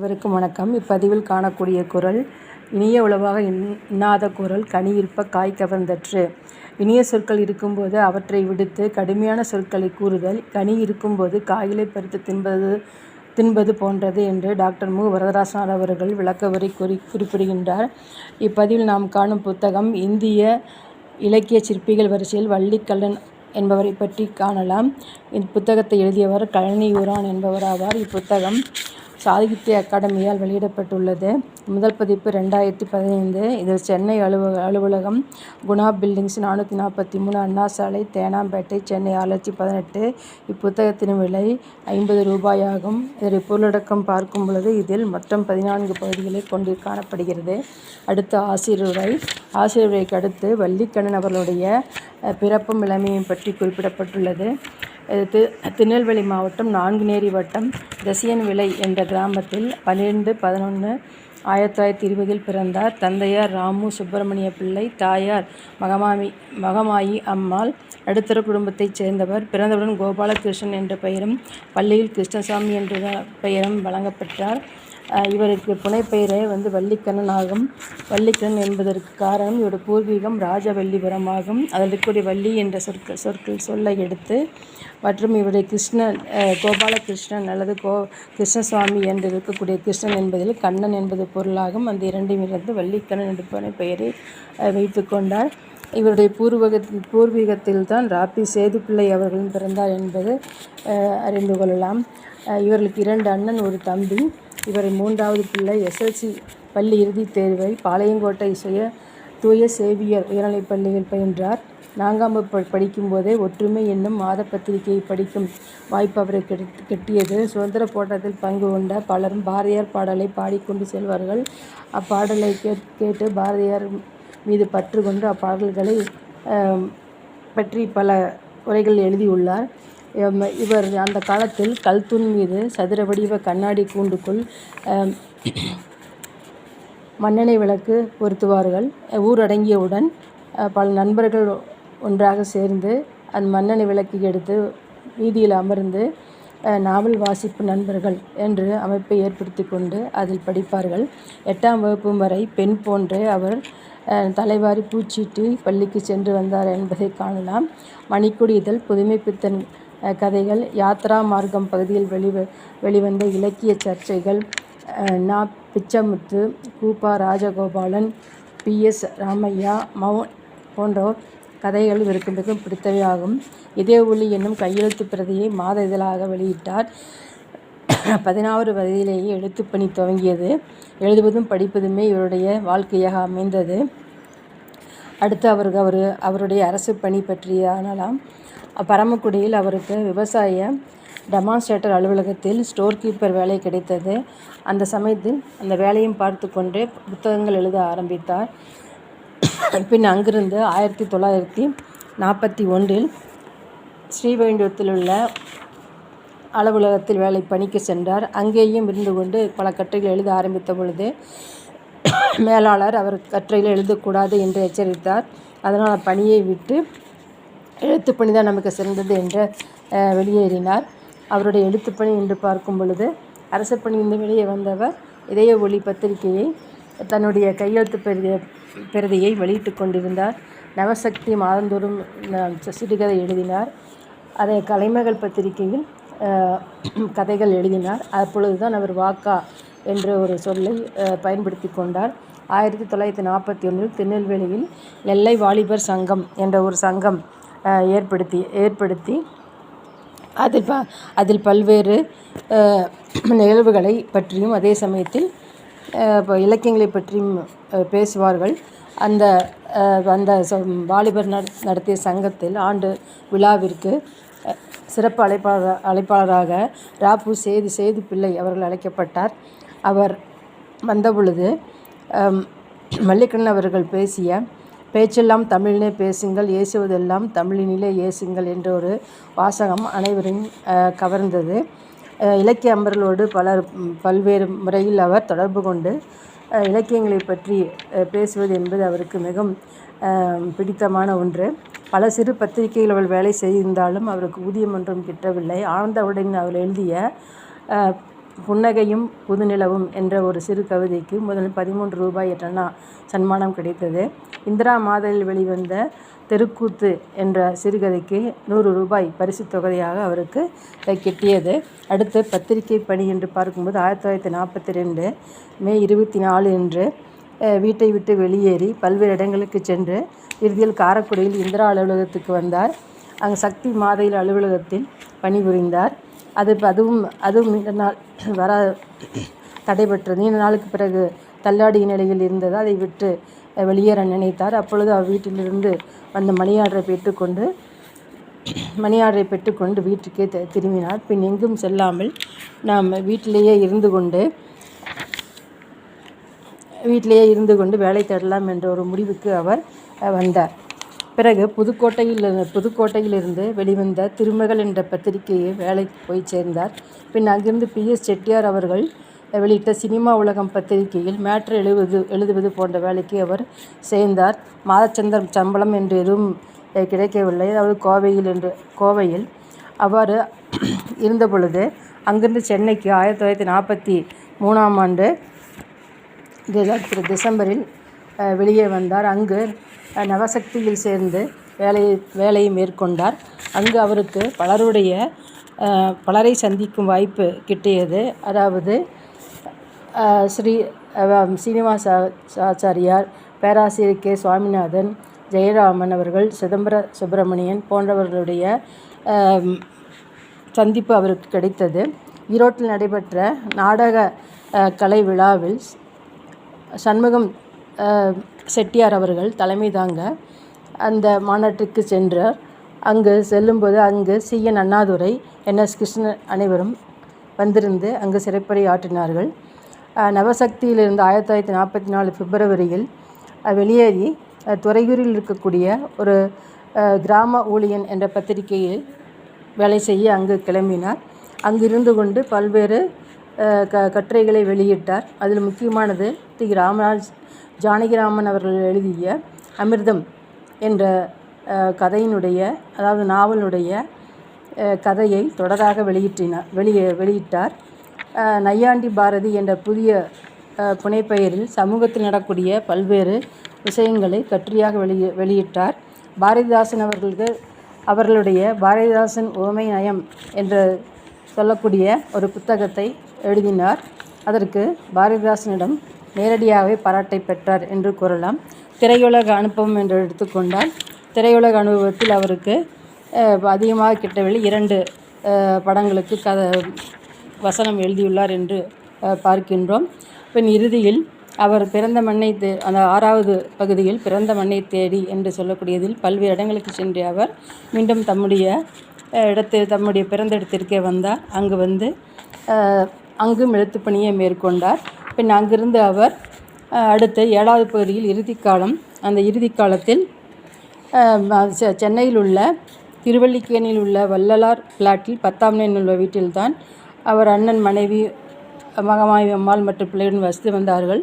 அனைவருக்கும் வணக்கம். இப்பதிவில் காணக்கூடிய குரல் இனிய உளவாக இன்னாத குரல் கனி இருப்ப காய் கவர்ந்தற்று. இனிய சொற்கள் இருக்கும்போது அவற்றை விடுத்து கடுமையான சொற்களை கூறுதல் கனி இருக்கும்போது காய்களை பறித்து தின்பது தின்பது போன்றது என்று டாக்டர் மு. வரதராசனார் அவர்கள் விளக்கவரை குறி குறிப்பிடுகின்றார். இப்பதிவில் நாம் காணும் புத்தகம் இந்திய இலக்கிய சிற்பிகள் வரிசையில் வள்ளிக்கல்லன் என்பவரை பற்றி காணலாம். இப்புத்தகத்தை எழுதியவர் கழனி உரான் என்பவராவார். இப்புத்தகம் சாகித்ய அகாடமியால் வெளியிடப்பட்டுள்ளது. முதல் பதிப்பு ரெண்டாயிரத்தி பதினைந்து. இது சென்னை அலுவ அலுவலகம் குணா பில்டிங்ஸ் நானூற்றி நாற்பத்தி மூணு அண்ணா சாலை தேனாம்பேட்டை சென்னை ஆறு பதினெட்டு இப்புத்தகத்தின் விலை ஐம்பது ரூபாயாகும். இதனை பொருளடக்கம் பார்க்கும் பொழுது இதில் மொத்தம் பதினான்கு பகுதிகளை கொண்டு காணப்படுகிறது. அடுத்து ஆசிரியரை ஆசிரியரைக்கு அடுத்து வள்ளிக்கண்ணன் அவர்களுடைய பிறப்பும் இளமையும் பற்றி குறிப்பிடப்பட்டுள்ளது. தி திருநெல்வேலி மாவட்டம் நான்குநேரி வட்டம் தசியன் விலை என்ற கிராமத்தில் பன்னிரெண்டு பதினொன்று ஆயிரத்தி தொள்ளாயிரத்தி இருபதில் பிறந்தார் தந்தையார் ராமு சுப்பிரமணிய பிள்ளை தாயார் மகமாமி மகமாயி அம்மாள். நடுத்தர குடும்பத்தைச் சேர்ந்தவர். பிறந்தவுடன் கோபாலகிருஷ்ணன் என்ற பெயரும் பள்ளியில் கிருஷ்ணசாமி என்ற பெயரும் வழங்கப்பெற்றார். இவருக்கு புனைப்பெயரே வந்து வள்ளிக்கண்ணன் ஆகும் வள்ளிக்கண்ணன் என்பதற்கு காரணம் இவருடைய பூர்வீகம் ராஜவல்லிபுரம் ஆகும் அதில் இருக்கக்கூடிய வள்ளி என்ற சொற்கள் சொற்கள் சொல்லை எடுத்து மற்றும் இவருடைய கிருஷ்ணன் கோபாலகிருஷ்ணன் அல்லது கோ கிருஷ்ணசுவாமி என்று இருக்கக்கூடிய கிருஷ்ணன் என்பதில் கண்ணன் என்பது பொருளாகும். அந்த இரண்டையும் இருந்து வள்ளிக்கண்ணன் என்று புனைப்பெயரை வைத்து கொண்டார். இவருடைய பூர்வக பூர்வீகத்தில் தான் ராப்பி சேதுப்பிள்ளை அவர்களும் பிறந்தார் என்பது அறிந்து கொள்ளலாம். இவர்களுக்கு இரண்டு அண்ணன் ஒரு தம்பி. இவரின் மூன்றாவது பிள்ளை எஸ்எல்சி பள்ளி இறுதித் தேர்வை பாளையங்கோட்டை சுய தூய சேவியர் உயர்நிலைப் பள்ளியில் பயின்றார். நான்காம் வகுப்பு படிக்கும்போதே ஒற்றுமை என்னும் மாத பத்திரிகையை படிக்கும் வாய்ப்பு அவரை கெட் கெட்டியது. சுதந்திர போராட்டத்தில் பங்கு கொண்ட பலரும் பாரதியார் பாடலை பாடிக்கொண்டு செல்வார்கள். அப்பாடலை கேட் கேட்டு பாரதியார் மீது பற்று கொண்டு அப்பாடல்களை பற்றி பல உரைகள் எழுதியுள்ளார். இவர் அந்த காலத்தில் கல்தூண் மீது சதுர வடிவ கண்ணாடி கூண்டுக்குள் மண்ணெண்ணெய் விளக்கு பொருத்துவார்கள். ஊரடங்கியவுடன் பல நண்பர்கள் ஒன்றாக சேர்ந்து அந்த மண்ணெண்ணெய் விளக்கு எடுத்து வீதியில் அமர்ந்து நாவல் வாசிப்பு நண்பர்கள் என்று அமைப்பை ஏற்படுத்தி கொண்டு அதில் படிப்பார்கள். எட்டாம் வகுப்பு வரை பெண் போன்றே அவர் தலைவாரி பூச்சீட்டி பள்ளிக்கு சென்று வந்தார் என்பதை காணலாம். மணிக்கொடி இதழ் புதுமைப்பித்தன் கதைகள். யாத்ரா மார்க்கம் பகுதியில் வெளிவ வெளிவந்த இலக்கிய சர்ச்சைகள். நா பிச்சமுத்து கூப்பா ராஜகோபாலன் பி எஸ் ராமையா மௌன் போன்றோர் கதைகள் இவருக்கு மிகவும் பிடித்தவை ஆகும் இதே ஒளி என்னும் கையெழுத்து பிரதியை மாத இதழாக வெளியிட்டார். பதினாறு வயதிலேயே எழுத்துப்பணி துவங்கியது. எழுதுவதும் படிப்பதுமே இவருடைய வாழ்க்கையாக அமைந்தது. அடுத்து அவருக்கு அவர் அவருடைய அரசு பணி பற்றியானலாம் பரமக்குடியில் அவருக்கு விவசாய டெமான்ஸ்ட்ரேட்டர் அலுவலகத்தில் ஸ்டோர் கீப்பர் வேலை கிடைத்தது. அந்த சமயத்தில் அந்த வேலையும் பார்த்து கொண்டே புத்தகங்கள் எழுத ஆரம்பித்தார். பின் அங்கிருந்து ஆயிரத்தி தொள்ளாயிரத்தி நாற்பத்தி ஒன்றில் ஸ்ரீவைண்டத்தில் உள்ள அலுவலகத்தில் வேலை பணிக்கு சென்றார். அங்கேயும் இருந்து கொண்டு பல கட்டுரைகள் எழுத ஆரம்பித்த பொழுது மேலாளர் அவர் கற்றையில் எழுதக்கூடாது என்று எச்சரித்தார். அதனால் பணியை விட்டு எழுத்துப்பணி தான் நமக்கு சிறந்தது என்று வெளியேறினார். அவருடைய எழுத்துப்பணி என்று பார்க்கும் பொழுது அரசு பணியிலிருந்து வெளியே வந்தவர் இதய ஒளி பத்திரிகையை தன்னுடைய கையெழுத்து பிரதி பிரதியை வெளியிட்டு கொண்டிருந்தார். நவசக்தி மாதந்தோறும் சிறுகதை எழுதினார். அதை கலைமகள் பத்திரிகையில் கதைகள் எழுதினார். அப்பொழுது தான் அவர் வாக்கா என்ற ஒரு சொல்லை பயன்படுத்தி கொண்டார். ஆயிரத்தி தொள்ளாயிரத்தி நாற்பத்தி ஒன்றில் திருநெல்வேலியில் நெல்லை வாலிபர் சங்கம் என்ற ஒரு சங்கம் ஏற்படுத்தி ஏற்படுத்தி அதில் ப அதில் பல்வேறு நிகழ்வுகளை பற்றியும் அதே சமயத்தில் இப்போ இலக்கியங்களை பற்றியும் பேசுவார்கள். அந்த அந்த வாலிபர் நடத்திய சங்கத்தில் ஆண்டு விழாவிற்கு சிறப்பு அழைப்பாளர் அழைப்பாளராக ராபு சேது சேது பிள்ளை அவர்கள் அழைக்கப்பட்டார். அவர் வந்தபொழுது மல்லிகண்ணன் அவர்கள் பேசிய பேச்செல்லாம் தமிழிலே பேசுங்கள் ஏசுவதெல்லாம் தமிழினிலே ஏசுங்கள் என்ற ஒரு வாசகம் அனைவரும் கவர்ந்தது. இலக்கிய அம்பர்களோடு பலர் பல்வேறு முறையில் அவர் தொடர்பு கொண்டு இலக்கியங்களை பற்றி பேசுவது என்பது அவருக்கு மிகவும் பிடித்தமான ஒன்று. பல சிறு பத்திரிகைகள் அவள் வேலை செய்திருந்தாலும் அவருக்கு ஊதியம் ஒன்றும் கிட்டவில்லை. ஆனந்தவுடன் அவர் எழுதிய புன்னகையும் புதுநிலவும் என்ற ஒரு சிறு கவிதைக்கு முதலில் பதிமூன்று ரூபாய் என்ற சன்மானம் கிடைத்தது. இந்திரா மாதலில் வெளிவந்த தெருக்கூத்து என்ற சிறுகதைக்கு நூறு ரூபாய் பரிசுத் தொகையாக அவருக்கு கிட்டியது. அடுத்து பத்திரிகை பணி என்று பார்க்கும்போது ஆயிரத்தி தொள்ளாயிரத்தி நாற்பத்தி ரெண்டு மே இருபத்தி நாலு என்று வீட்டை விட்டு வெளியேறி பல்வேறு இடங்களுக்கு சென்று இறுதியில் காரைக்குடியில் இந்திரா அலுவலகத்துக்கு வந்தார். அங்கு சக்தி மாதையில் அலுவலகத்தில் பணிபுரிந்தார். அது அதுவும் அதுவும் நீண்ட நாள் வர தடைபெற்றது. நீண்ட நாளுக்கு பிறகு தள்ளாடிய நிலையில் இருந்ததால் அதை விட்டு வெளியேற நினைத்தார். அப்பொழுது அவர் வீட்டிலிருந்து வந்த மணி ஆர்டரை பெற்றுக்கொண்டு மணி ஆர்டரை பெற்றுக்கொண்டு வீட்டுக்கே திரும்பினார். பின் எங்கும் செல்லாமல் நாம் வீட்டிலேயே இருந்து கொண்டு வீட்டிலேயே இருந்து கொண்டு வேலை தேடலாம் என்ற ஒரு முடிவுக்கு அவர் வந்தார். பிறகு புதுக்கோட்டையில் புதுக்கோட்டையிலிருந்து வெளிவந்த திருமகள் என்ற பத்திரிகையை வேலைக்கு போய் சேர்ந்தார். பின் அங்கிருந்து பி. எஸ். செட்டியார் அவர்கள் வெளியிட்ட சினிமா உலகம் பத்திரிகையில் மேட்ரு எழுவது எழுதுவது போன்ற வேலைக்கு அவர் சேர்ந்தார். மாதச்சந்தம் சம்பளம் என்று எதுவும் கிடைக்கவில்லை. அதாவது கோவையில் என்று கோவையில் அவ்வாறு இருந்தபொழுது அங்கிருந்து சென்னைக்கு ஆயிரத்தி தொள்ளாயிரத்தி நாற்பத்தி மூணாம் ஆண்டு டிசம்பரில் வெளியே வந்தார். அங்கு நவசக்தியில் சேர்ந்து வேலையை வேலையை மேற்கொண்டார். அங்கு அவருக்கு பலருடைய பலரை சந்திக்கும் வாய்ப்பு கிட்டியது. அதாவது ஸ்ரீ சீனிவாசாச்சாரியார், பேராசிரியர் கே. சுவாமிநாதன், ஜெயராமன் அவர்கள், சிதம்பர சுப்பிரமணியன் போன்றவர்களுடைய சந்திப்பு அவருக்கு கிடைத்தது. ஈரோட்டில் நடைபெற்ற நாடக கலை விழாவில் சண்முகம் செட்டியார் அவர்கள் தலைமை தாங்க அந்த மாநாட்டுக்கு சென்றார். அங்கு செல்லும்போது அங்கு C. N. Annadurai, N. S. Krishnan அனைவரும் வந்திருந்து அங்கு சிறப்புரை ஆற்றினார்கள். நவசக்தியிலிருந்து ஆயிரத்தி தொள்ளாயிரத்தி நாற்பத்தி நாலு பிப்ரவரியில் வெளியேறி துறையூரில் இருக்கக்கூடிய ஒரு கிராம ஊழியன் என்ற பத்திரிகையில் வேலை செய்ய அங்கு கிளம்பினார். அங்கு இருந்து கொண்டு பல்வேறு க கட்டுரைகளை வெளியிட்டார். அதில் முக்கியமானது தி. ராமராஜ் ஜானகிராமன் அவர்கள் எழுதிய அமிர்தம் என்ற கதையினுடைய அதாவது நாவலுடைய கதையை தொடராக வெளியிட்டினார் வெளியே வெளியிட்டார். நையாண்டி பாரதி என்ற புதிய புனைப்பெயரில் சமூகத்தில் நடக்கூடிய பல்வேறு விஷயங்களை கட்டுரையாக வெளியே வெளியிட்டார். பாரதிதாசன் அவர்களுக்கு அவர்களுடைய பாரதிதாசன் உவமை நயம் என்று சொல்லக்கூடிய ஒரு புத்தகத்தை எழுதினார். அதற்கு பாரதிதாசனிடம் நேரடியாகவே பாராட்டை பெற்றார் என்று கூறலாம். திரையுலக அனுபவம் என்று எடுத்துக்கொண்டால் திரையுலக அனுபவத்தில் அவருக்கு அதிகமாக கிட்டவில்லை இரண்டு படங்களுக்கு கத வசனம் எழுதியுள்ளார் என்று பார்க்கின்றோம். பின் இறுதியில் அவர் பிறந்த மண்ணை தே அந்த ஆறாவது பகுதியில் பிறந்த மண்ணை தேடி என்று சொல்லக்கூடியதில் பல்வேறு இடங்களுக்கு சென்ற அவர் மீண்டும் தம்முடைய இடத்து தம்முடைய பிறந்த இடத்திற்கே வந்தார். அங்கு வந்து அங்கும் எழுத்துப் பணியை மேற்கொண்டார். பின் அங்கிருந்து அவர் அடுத்த ஏழாவது பகுதியில் இறுதிக்காலம் அந்த இறுதிக்காலத்தில் சென்னையில் உள்ள திருவல்லிக்கேணியில் உள்ள வள்ளலார் பிளாட்டில் பத்தாம் லைன் உள்ள வீட்டில்தான் அவர் அண்ணன் மனைவி மகமாய் அம்மாள் மற்றும் பிள்ளையுடன் வசித்து வந்தார்கள்.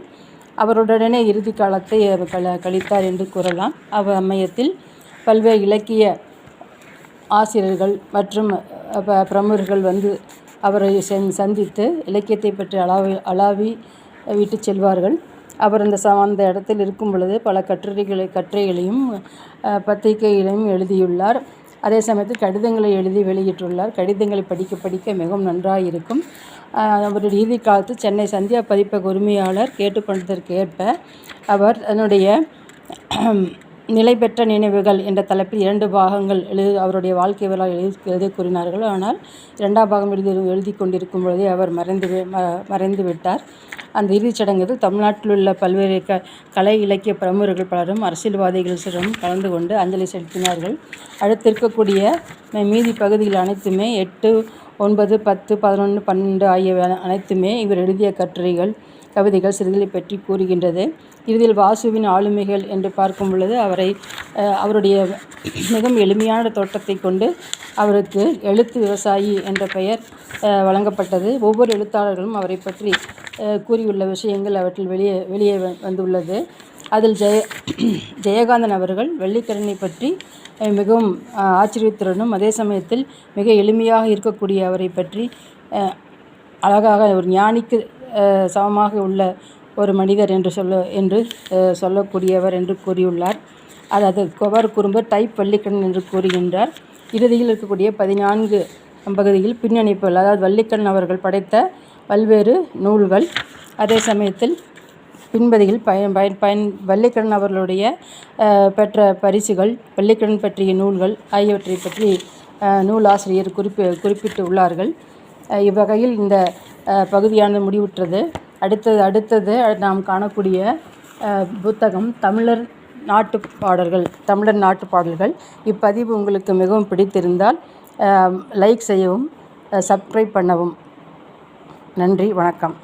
அவருடனே இறுதி காலத்தை கழித்தார் என்று கூறலாம். அவ்வமயத்தில் பல்வேறு இலக்கிய ஆசிரியர்கள் மற்றும் பிரமுகர்கள் வந்து அவரை சந்தித்து இலக்கியத்தைப் பற்றி அளாவி அளாவி விட்டு செல்வார்கள். அவர் அந்த ச அந்த இடத்தில் இருக்கும் பொழுது பல கட்டுரைகளை கட்டுரைகளையும் பத்திரிகைகளையும் எழுதியுள்ளார். அதே சமயத்தில் கடிதங்களை எழுதி வெளியிட்டுள்ளார். கடிதங்களை படிக்க படிக்க மிகவும் நன்றாக இருக்கும். அவருடைய இறுதி காலத்தில் சென்னை சந்தியா பதிப்பக உரிமையாளர் கேட்டுக்கொண்டதற்கேற்ப அவர் தன்னுடைய நிலைபெற்ற நினைவுகள் என்ற தலைப்பில் இரண்டு பாகங்கள் எழுது அவருடைய வாழ்க்கை வரலாறு எழுதி எழுதக் கூறினார்கள். ஆனால் இரண்டாம் பாகம் எழுதி எழுதி கொண்டிருக்கும் பொழுதே அவர் மறைந்து மறைந்து விட்டார். அந்த இறுதிச் சடங்கில் தமிழ்நாட்டில் உள்ள பல்வேறு க கலை இலக்கிய பிரமுகர்கள் பலரும் அரசியல்வாதிகள் சிலரும் கலந்து கொண்டு அஞ்சலி செலுத்தினார்கள். அடுத்து இருக்கக்கூடிய மீதி பகுதிகள் அனைத்துமே எட்டு, ஒன்பது, பத்து, பதினொன்று, பன்னெண்டு ஆகியவை அனைத்துமே இவர் எழுதிய கட்டுரைகள், கவிதைகள், சிறுதலை பற்றி கூறுகின்றது. இறுதியில் வாசுவின் ஆளுமைகள் என்று பார்க்கும் பொழுது அவரை அவருடைய மிகவும் எளிமையான தோற்றத்தைக் கொண்டு அவருக்கு எழுத்து விவசாயி என்ற பெயர் வழங்கப்பட்டது. ஒவ்வொரு எழுத்தாளர்களும் அவரைப் பற்றி கூறியுள்ள விஷயங்கள் அவற்றில் வெளியே வெளியே வந்துள்ளது. அதில் ஜெய ஜெயகாந்தன் அவர்கள் வெள்ளிக்கிழமை பற்றி மிகவும் ஆச்சரியத்துடனும் அதே சமயத்தில் மிக எளிமையாக இருக்கக்கூடிய அவரைப் பற்றி அழகாக ஒரு ஞானிக்கு சமமாக உள்ள ஒரு மனிதர் என்று சொல்ல என்று சொல்லக்கூடியவர் என்று கூறியுள்ளார். அதாவது கொவர் குறும்பு டைப் வள்ளிக்கண் என்று கூறுகின்றார். இறுதியில் இருக்கக்கூடிய பதினான்கு பகுதியில் பின்னணிப்புகள் அதாவது வள்ளிக்கண் அவர்கள் படைத்த பல்வேறு நூல்கள் அதே சமயத்தில் பின்பதியில் பயன் பயன் பயன் வள்ளிக்கண் அவர்களுடைய பெற்ற பரிசுகள் வள்ளிக்கண் பற்றிய நூல்கள் ஆகியவற்றை பற்றி நூலாசிரியர் குறிப்பி குறிப்பிட்டு உள்ளார்கள். இவ்வகையில் இந்த பகுதியானது முடிவுற்றது. அடுத்தது அடுத்தது நாம் காணக்கூடிய புத்தகம் தமிழர் நாட்டு பாடல்கள் தமிழர் நாட்டு பாடல்கள் இப்பதிவு உங்களுக்கு மிகவும் பிடித்திருந்தால் லைக் செய்யவும் சப்ஸ்கிரைப் பண்ணவும். நன்றி வணக்கம்.